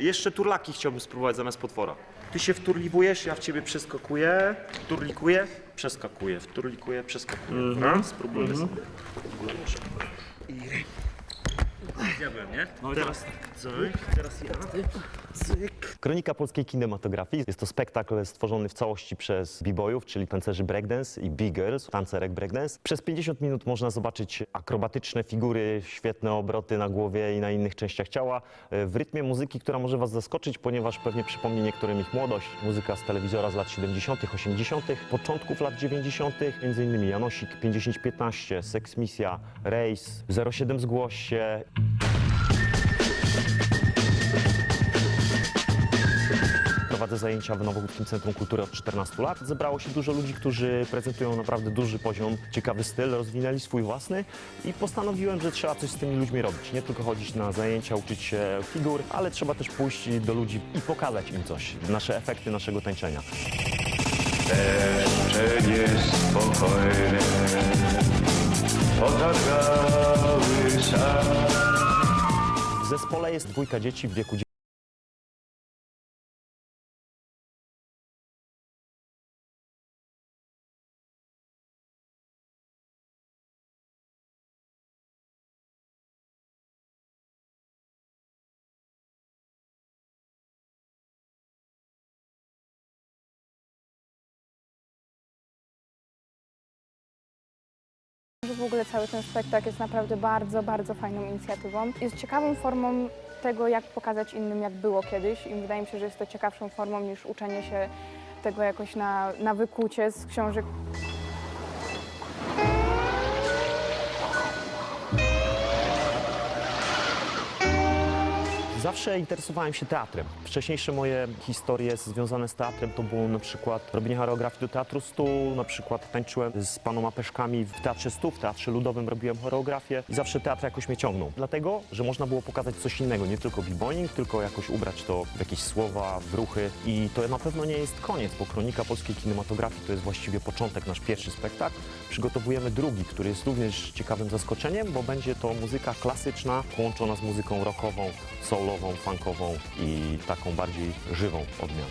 I jeszcze turlaki chciałbym spróbować zamiast potwora. Ty się wturliwujesz, ja w ciebie przeskakuję, wturlikuję, przeskakuję, wturlikuję, przeskakuję. No, spróbujmy sobie. Ja byłem, nie? No teraz, cyk, teraz ja, cyk. Kronika polskiej kinematografii. Jest to spektakl stworzony w całości przez b-boyów, czyli tancerzy breakdance i b-girls, tancerek breakdance. Przez 50 minut można zobaczyć akrobatyczne figury, świetne obroty na głowie i na innych częściach ciała e, w rytmie muzyki, która może was zaskoczyć, ponieważ pewnie przypomni niektórym ich młodość. Muzyka z telewizora z lat 70., 80., początków lat 90., m.in. Janosik 5015, Sex Misja, Race, 07 Zgłoś się, Prowadzę zajęcia w Nowochódzkim Centrum Kultury od 14 lat. Zebrało się dużo ludzi, którzy prezentują naprawdę duży poziom, ciekawy styl, rozwinęli swój własny i postanowiłem, że trzeba coś z tymi ludźmi robić. Nie tylko chodzić na zajęcia, uczyć się figur, ale trzeba też pójść do ludzi i pokazać im coś, nasze efekty naszego tańczenia. Jeszcze niespokojne Otargały sam W zespole jest dwójka dzieci w wieku że w ogóle cały ten spektakl jest naprawdę bardzo, bardzo fajną inicjatywą. Jest ciekawą formą tego, jak pokazać innym, jak było kiedyś i wydaje mi się, że jest to ciekawszą formą niż uczenie się tego jakoś na, na wykucie z książek. Zawsze interesowałem się teatrem. Wcześniejsze moje historie związane z teatrem to było na przykład robienie choreografii do Teatru Stół, na przykład tańczyłem z panoma Peszkami w Teatrze Stu, w Teatrze Ludowym robiłem choreografię i zawsze teatr jakoś mnie ciągnął. Dlatego, że można było pokazać coś innego, nie tylko b-boying, tylko jakoś ubrać to w jakieś słowa, w ruchy i to na pewno nie jest koniec, bo Kronika Polskiej Kinematografii to jest właściwie początek, nasz pierwszy spektakl. Przygotowujemy drugi, który jest również ciekawym zaskoczeniem, bo będzie to muzyka klasyczna połączona z muzyką rockową, soulową, funkową i taką bardziej żywą odmianą.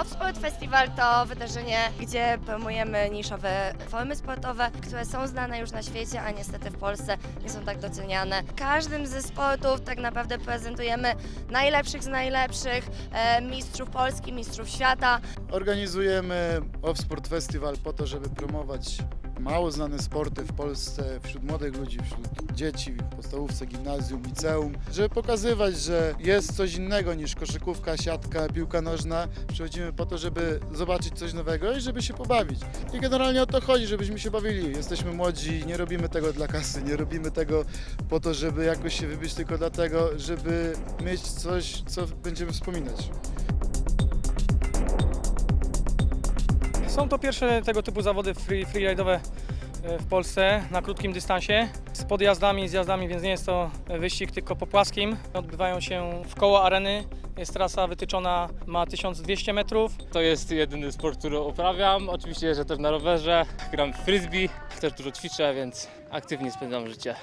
Offsport Festival to wydarzenie, gdzie promujemy niszowe formy sportowe, które są znane już na świecie, a niestety w Polsce nie są tak doceniane. Każdym ze sportów tak naprawdę prezentujemy najlepszych z najlepszych, e, mistrzów Polski, mistrzów świata. Organizujemy Offsport Festival po to, żeby promować mało znane sporty w Polsce wśród młodych ludzi, wśród dzieci w podstawówce, gimnazjum, liceum, żeby pokazywać, że jest coś innego niż koszykówka, siatka, piłka nożna. Przychodzimy po to, żeby zobaczyć coś nowego i żeby się pobawić. I generalnie o to chodzi, żebyśmy się bawili. Jesteśmy młodzi, nie robimy tego dla kasy, nie robimy tego po to, żeby jakoś się wybić, tylko dlatego, żeby mieć coś, co będziemy wspominać. Są to pierwsze tego typu zawody free, freeride'owe e, w Polsce na krótkim dystansie z podjazdami zjazdami, więc nie jest to wyścig tylko po płaskim. Odbywają się w koło areny. Jest trasa wytyczona, ma 1200 metrów. To jest jedyny sport, który uprawiam. Oczywiście jeżdżę też na rowerze, gram w frisbee, też dużo ćwiczę, więc aktywnie spędzam życie.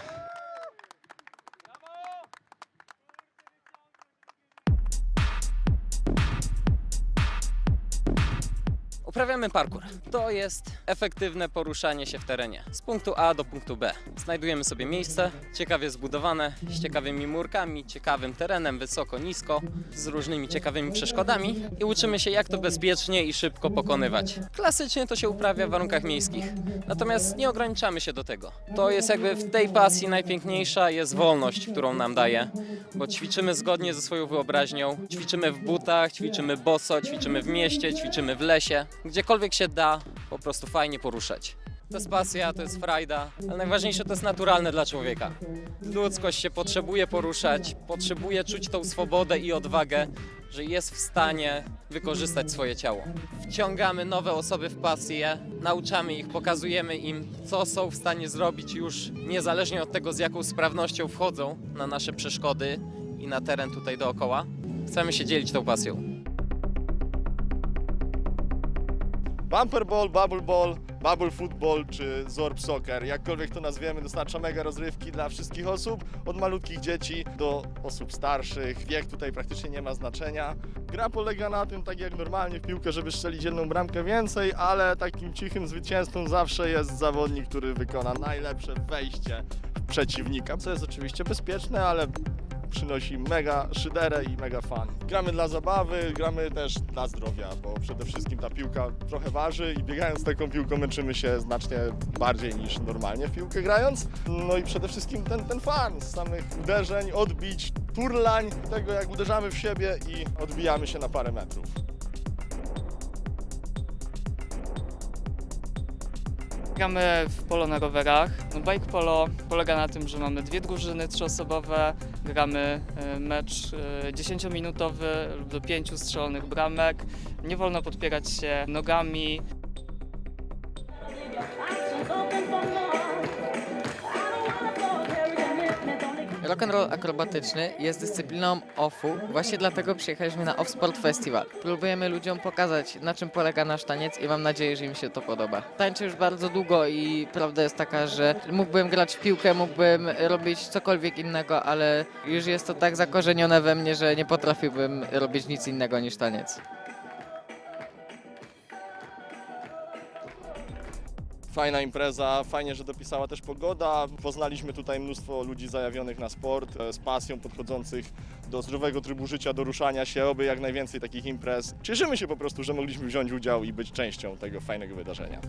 Uprawiamy parkour. To jest efektywne poruszanie się w terenie z punktu A do punktu B. Znajdujemy sobie miejsce ciekawie zbudowane, z ciekawymi murkami, ciekawym terenem, wysoko, nisko, z różnymi ciekawymi przeszkodami i uczymy się jak to bezpiecznie i szybko pokonywać. Klasycznie to się uprawia w warunkach miejskich, natomiast nie ograniczamy się do tego. To jest jakby w tej pasji najpiękniejsza jest wolność, którą nam daje, bo ćwiczymy zgodnie ze swoją wyobraźnią, ćwiczymy w butach, ćwiczymy boso, ćwiczymy w mieście, ćwiczymy w lesie, gdziekolwiek się da, po prostu fajnie poruszać. To jest pasja, to jest frajda, ale najważniejsze to jest naturalne dla człowieka. Ludzkość się potrzebuje poruszać, potrzebuje czuć tą swobodę i odwagę, że jest w stanie wykorzystać swoje ciało. Wciągamy nowe osoby w pasję, nauczamy ich, pokazujemy im, co są w stanie zrobić już niezależnie od tego, z jaką sprawnością wchodzą na nasze przeszkody i na teren tutaj dookoła. Chcemy się dzielić tą pasją. Bumper Ball, Bubble Ball, Bubble Football czy Zorb Soccer, jakkolwiek to nazwiemy, dostarcza mega rozrywki dla wszystkich osób, od malutkich dzieci do osób starszych. Wiek tutaj praktycznie nie ma znaczenia. Gra polega na tym, tak jak normalnie w piłkę, żeby strzelić jedną bramkę więcej, ale takim cichym zwycięzcą zawsze jest zawodnik, który wykona najlepsze wejście w przeciwnika, co jest oczywiście bezpieczne, ale przynosi mega szyderę i mega fan. Gramy dla zabawy, gramy też dla zdrowia, bo przede wszystkim ta piłka trochę waży i biegając taką piłką męczymy się znacznie bardziej niż normalnie w piłkę grając. No i przede wszystkim ten, ten fan z samych uderzeń, odbić, turlań, tego jak uderzamy w siebie i odbijamy się na parę metrów. Gramy w polo na rowerach. No bike polo polega na tym, że mamy dwie drużyny trzyosobowe, gramy e, mecz e, 10-minutowy lub do pięciu strzelonych bramek. Nie wolno podpierać się nogami, Rock'n'roll akrobatyczny jest dyscypliną OFU. Właśnie dlatego przyjechaliśmy na Off Sport Festival. Próbujemy ludziom pokazać, na czym polega nasz taniec i mam nadzieję, że im się to podoba. Tańczę już bardzo długo i prawda jest taka, że mógłbym grać w piłkę, mógłbym robić cokolwiek innego, ale już jest to tak zakorzenione we mnie, że nie potrafiłbym robić nic innego niż taniec. Fajna impreza, fajnie, że dopisała też pogoda. Poznaliśmy tutaj mnóstwo ludzi zajawionych na sport, e, z pasją podchodzących do zdrowego trybu życia, do ruszania się, oby jak najwięcej takich imprez. Cieszymy się po prostu, że mogliśmy wziąć udział i być częścią tego fajnego wydarzenia.